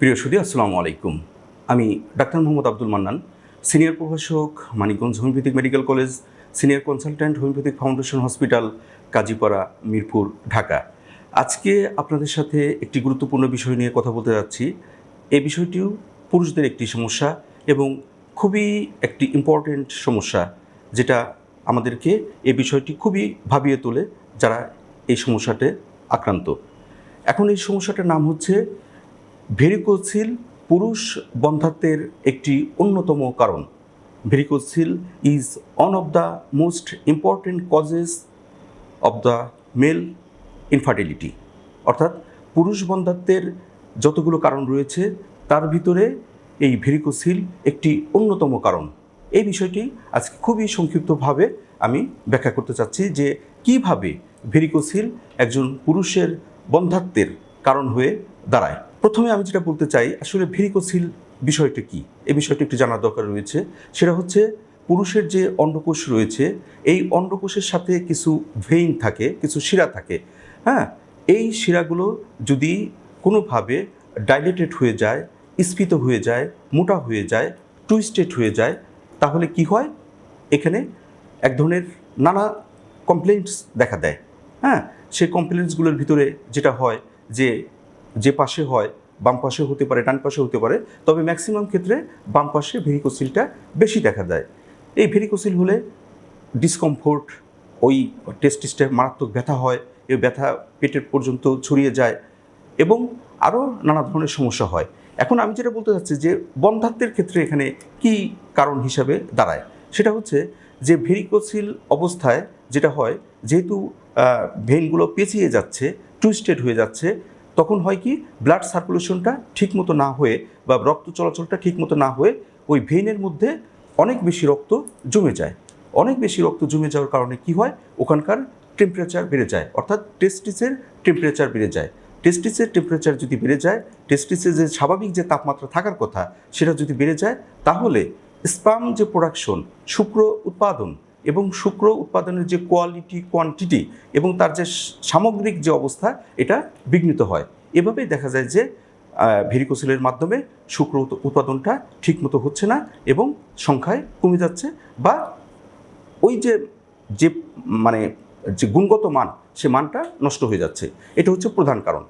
প্রিয় সুদী আসসালামু আলাইকুম। আমি ডাক্তার মোহাম্মদ আব্দুল মান্নান, সিনিয়র প্রভাষক, Manikganj homeopathic medical college, senior consultant homeopathic foundation hospital, Kazipara, Mirpur, Dhaka. আজকে আপনাদের সাথে একটি গুরুত্বপূর্ণ বিষয় নিয়ে কথা বলতে যাচ্ছি। এই বিষয়টিও পুরুষদের একটি সমস্যা এবং খুবই একটি ইম্পর্টেন্ট সমস্যা, যেটা আমাদেরকে এই বিষয়টি খুবই ভাবিয়ে তোলে যারা এই সমস্যাতে আক্রান্ত। এখন এই সমস্যাটার নাম হচ্ছে ভেরিকোসিল পুরুষ বন্ধাত্বের একটি অন্যতম কারণ। Varicocele is one of the most important causes of the male infertility অর্থাৎ পুরুষ বন্ধাত্বের যতগুলো কারণ রয়েছে, তার ভিতরে এই ভেরিকোসিল একটি অন্যতম কারণ। এই বিষয়টি আজকে খুবই সংক্ষিপ্তভাবে আমি ব্যাখ্যা করতে চাচ্ছি যে কীভাবে ভেরিকোসিল একজন পুরুষের বন্ধাত্বের কারণ হয়ে দাঁড়ায়। প্রথমে আমি যেটা বলতে চাই, আসলে ভেরিকোসিল বিষয়টা কি? এই বিষয়টি একটু জানার দরকার রয়েছে। সেটা হচ্ছে পুরুষের যে অন্ডকোষ রয়েছে, এই অন্ডকোষের সাথে কিছু ভেইন থাকে, কিছু শিরা থাকে। হ্যাঁ? এই শিরাগুলো যদি কোনোভাবে ডাইলেটেড হয়ে যায়, স্ফীত হয়ে যায়, মোটা হয়ে যায় টুইস্টেড হয়ে যায়, তাহলে কি হয়? এখানে এক ধরনের নানা কমপ্লেন্টস দেখা দেয়। হ্যাঁ? সেই কমপ্লেন্টসগুলোর ভিতরে যেটা হয় যে যে পাশে হয়, বাম পাশে হতে পারে, ডান পাশে হতে পারে, তবে ম্যাক্সিমাম ক্ষেত্রে বাম পাশে ভেরিকোসিলটা বেশি দেখা দেয়। এই ভেরিকোসিল হলে ডিসকমফোর্ট ওই টেস্টিসটা মারাত্মক ব্যথা হয় এই ব্যথা পেটের পর্যন্ত ছড়িয়ে যায় এবং আরও নানা ধরনের সমস্যা হয়। এখন আমি যেটা বলতে চাচ্ছি যে বন্ধাত্বের ক্ষেত্রে এখানে কি কারণ হিসাবে দাঁড়ায়? সেটা হচ্ছে যে ভেরিকোসিল অবস্থায় যেটা হয়, যেহেতু ভেনগুলো পেঁচিয়ে যাচ্ছে টুইস্টেড হয়ে যাচ্ছে তখন হয় কি ব্লাড সার্কুলেশনটা ঠিকমতো না হয়ে বা রক্ত চলাচলটা ঠিকমতো না হয়ে ওই ভেইনের মধ্যে অনেক বেশি রক্ত জমে যায়। অনেক বেশি রক্ত জমে যাওয়ার কারণে কি হয়? ওখানকার টেম্পারেচার বেড়ে যায়। অর্থাৎ টেস্টিসের টেম্পারেচার বেড়ে যায়। টেস্টিসের টেম্পারেচার যদি বেড়ে যায় টেস্টিসের যে স্বাভাবিক যে তাপমাত্রা থাকার কথা সেটা যদি বেড়ে যায়, তাহলে স্পাম যে প্রোডাকশন শুক্র উৎপাদন এবং শুক্র উৎপাদনের যে কোয়ালিটি কোয়ান্টিটি এবং তার যে সামগ্রিক যে অবস্থা, এটা বিঘ্নিত হয়। এভাবেই দেখা যায় যে ভেরিকোসিলের মাধ্যমে শুক্র উৎপাদনটা ঠিকমতো হচ্ছে না এবং সংখ্যায় কমে যাচ্ছে বা ওই যে যে মানে যে গুণগত মান, সে মানটা নষ্ট হয়ে যাচ্ছে। এটা হচ্ছে প্রধান কারণ।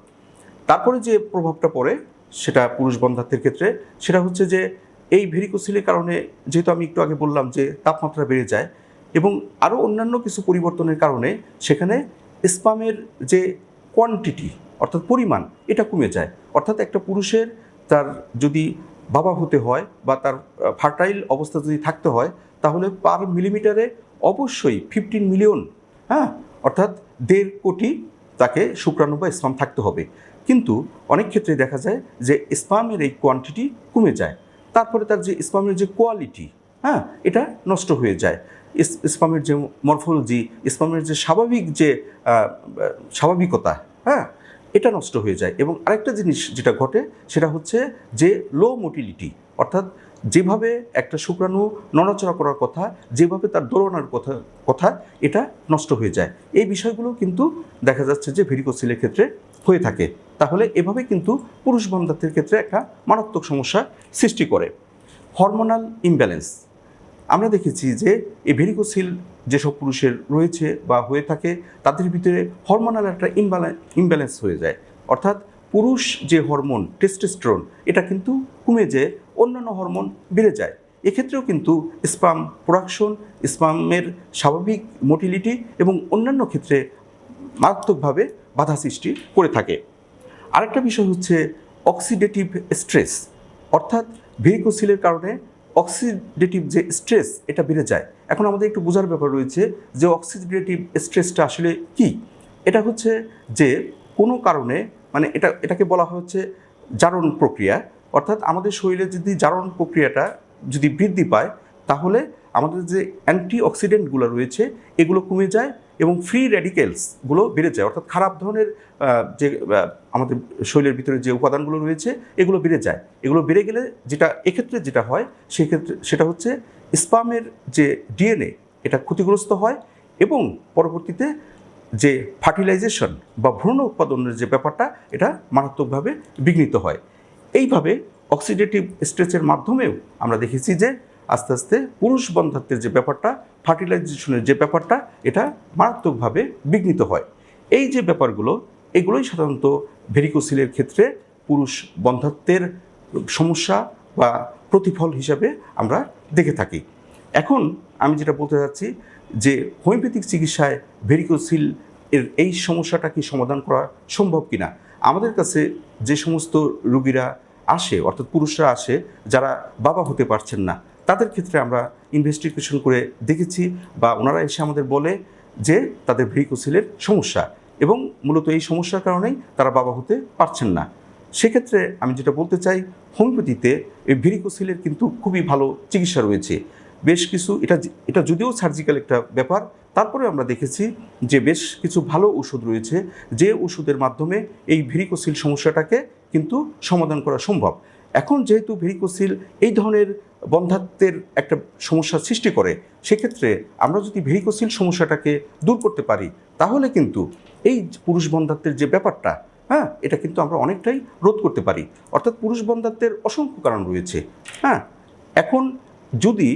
তারপরে যে প্রভাবটা পড়ে, সেটা পুরুষ বন্ধাত্বের ক্ষেত্রে, সেটা হচ্ছে যে, এই ভেরিকোসিলের কারণে যেহেতু আমি একটু আগে বললাম যে, তাপমাত্রা বেড়ে যায় এবং আরও অন্যান্য কিছু পরিবর্তনের কারণে সেখানে স্পামের যে কোয়ান্টিটি অর্থাৎ পরিমাণ, এটা কমে যায়। অর্থাৎ একটা পুরুষের তার যদি বাবা হতে হয় বা তার ফার্টাইল অবস্থা যদি থাকতে হয়, তাহলে পার মিলিমিটারে অবশ্যই ফিফটিন মিলিয়ন হ্যাঁ? অর্থাৎ দেড় কোটি তাকে শুক্রাণু বা স্পাম থাকতে হবে। কিন্তু অনেক ক্ষেত্রে দেখা যায় যে স্পামের এই কোয়ান্টিটি কমে যায়। তারপরে তার যে স্পামের যে কোয়ালিটি হ্যাঁ? এটা নষ্ট হয়ে যায়। স্পামের যে মরফোলজি স্পামের যে স্বাভাবিক যে স্বাভাবিকতা হ্যাঁ? এটা নষ্ট হয়ে যায়। এবং আরেকটা জিনিস যেটা ঘটে, সেটা হচ্ছে যে লো মোটিলিটি অর্থাৎ যেভাবে একটা শুক্রাণু নড়াচড়া করার কথা, যেভাবে তার দৌড়ানোর কথা কথা, এটা নষ্ট হয়ে যায়। এই বিষয়গুলো কিন্তু দেখা যাচ্ছে যে ভেরিকোসিলের ক্ষেত্রে হয়ে থাকে। তাহলে এভাবে কিন্তু পুরুষ বন্ধাত্বের ক্ষেত্রে একটা মারাত্মক সমস্যা সৃষ্টি করে। হরমোনাল ইমব্যালেন্স আমরা দেখেছি যে এই ভেরিকোসিল যেসব পুরুষের রয়েছে বা হয়ে থাকে, তাদের ভিতরে হরমোনাল একটা ইমব্যালেন্স হয়ে যায়। অর্থাৎ পুরুষ যে হরমোন টেস্টোস্টেরন এটা কিন্তু কমে যেয়ে অন্যান্য হরমোন বেড়ে যায়। এক্ষেত্রেও কিন্তু স্পাম প্রোডাকশন স্পামের স্বাভাবিক মোটিলিটি এবং অন্যান্য ক্ষেত্রে মারাত্মকভাবে বাধা সৃষ্টি করে থাকে। আরেকটা বিষয় হচ্ছে অক্সিডেটিভ স্ট্রেস অর্থাৎ ভেরিকোসিলের কারণে অক্সিডেটিভ যে স্ট্রেস এটা বেড়ে যায়। এখন আমাদের একটু বোঝার ব্যাপার রয়েছে যে অক্সিডেটিভ স্ট্রেসটা আসলে কি? এটা হচ্ছে যে কোনো কারণে মানে এটা, এটাকে বলা হচ্ছে জারণ প্রক্রিয়া। অর্থাৎ আমাদের শরীরে যদি জারণ প্রক্রিয়াটা যদি বৃদ্ধি পায়, তাহলে আমাদের যে অ্যান্টি অক্সিডেন্টগুলো রয়েছে, এগুলো কমে যায় এবং ফ্রি র্যাডিক্যালসগুলো বেড়ে যায়। অর্থাৎ খারাপ ধরনের যে আমাদের শরীরের ভিতরে যে উপাদানগুলো রয়েছে, এগুলো বেড়ে যায়। এগুলো বেড়ে গেলে যেটা, এক্ষেত্রে যেটা হয়, সেক্ষেত্রে, সেটা হচ্ছে স্পামের যে ডিএনএ, এটা ক্ষতিগ্রস্ত হয় এবং পরবর্তীতে যে ফার্টিলাইজেশন বা ভ্রূণ উৎপাদনের যে ব্যাপারটা, এটা মারাত্মকভাবে বিঘ্নিত হয়। এইভাবে অক্সিডেটিভ স্ট্রেচের মাধ্যমেও আমরা দেখেছি যে আস্তে আস্তে পুরুষ বন্ধাত্বের যে ব্যাপারটা ফার্টিলাইজেশনের যে ব্যাপারটা, এটা মারাত্মকভাবে বিঘ্নিত হয়। এই যে ব্যাপারগুলো, এগুলোই সাধারণত ভেরিকোসিলের ক্ষেত্রে পুরুষ বন্ধাত্বের সমস্যা বা প্রতিফল হিসাবে আমরা দেখে থাকি। এখন আমি যেটা বলতে চাচ্ছি যে হোমিওপ্যাথিক চিকিৎসায় ভেরিকোসিল এর এই সমস্যাটা কি সমাধান করা সম্ভব কিনা? আমাদের কাছে যে সমস্ত রুগীরা আসে, অর্থাৎ পুরুষরা আসে, যারা বাবা হতে পারছেন না তাদের ক্ষেত্রে আমরা ইনভেস্টিগেশন করে দেখেছি বা ওনারা এসে আমাদের বলে যে তাদের ভেরিকোসিলের সমস্যা এবং মূলত এই সমস্যার কারণেই তারা বাবা হতে পারছেন না। সেক্ষেত্রে আমি যেটা বলতে চাই, হোমিওপ্যাথিতে এই ভেরিকোসিলের কিন্তু খুবই ভালো চিকিৎসা রয়েছে। বেশ কিছু, এটা এটা যদিও সার্জিক্যাল একটা ব্যাপার, তারপরে আমরা দেখেছি যে বেশ কিছু ভালো ওষুধ রয়েছে যে ওষুধের মাধ্যমে এই ভেরিকোসিল সমস্যাটাকে কিন্তু সমাধান করা সম্ভব। এখন যেহেতু ভেরিকোসিল এই ধরনের বন্ধাত্বের একটা সমস্যা সৃষ্টি করে, সেক্ষেত্রে আমরা যদি ভেরিকোসিল সমস্যাটাকে দূর করতে পারি, তাহলে কিন্তু এই পুরুষ বন্ধাত্বের যে ব্যাপারটা হ্যাঁ এটা কিন্তু আমরা অনেকটাই রোধ করতে পারি। অর্থাৎ পুরুষ বন্ধাত্বের অসংখ্য কারণ রয়েছে হ্যাঁ। এখন যদি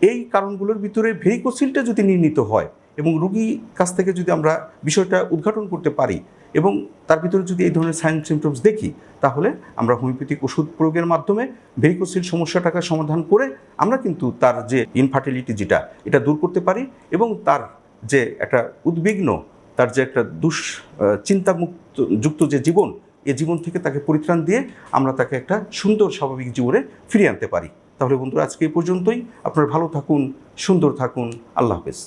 এই কারণগুলোর ভিতরে ভেরিকোসিলটা যদি নির্ণীত হয় এবং রুগী কাছ থেকে যদি আমরা বিষয়টা উদ্ঘাটন করতে পারি এবং তার ভিতরে যদি এই ধরনের সাইন সিমটমস দেখি, তাহলে আমরা হোমিওপ্যাথিক ওষুধ প্রয়োগের মাধ্যমে ভেরিকোসিল সমস্যাটাকে সমাধান করে আমরা কিন্তু তার যে ইনফার্টিলিটি যেটা, এটা দূর করতে পারি এবং তার যে একটা উদ্বিগ্ন, তার যে একটা দুষ চিন্তামুক্ত, যুক্ত যে জীবন, এ জীবন থেকে তাকে পরিত্রাণ দিয়ে আমরা তাকে একটা সুন্দর স্বাভাবিক জীবনে ফিরিয়ে আনতে পারি। তাহলে বন্ধুরা, আজকে এই পর্যন্তই। আপনারা ভালো থাকুন, সুন্দর থাকুন। আল্লাহ হাফেজ।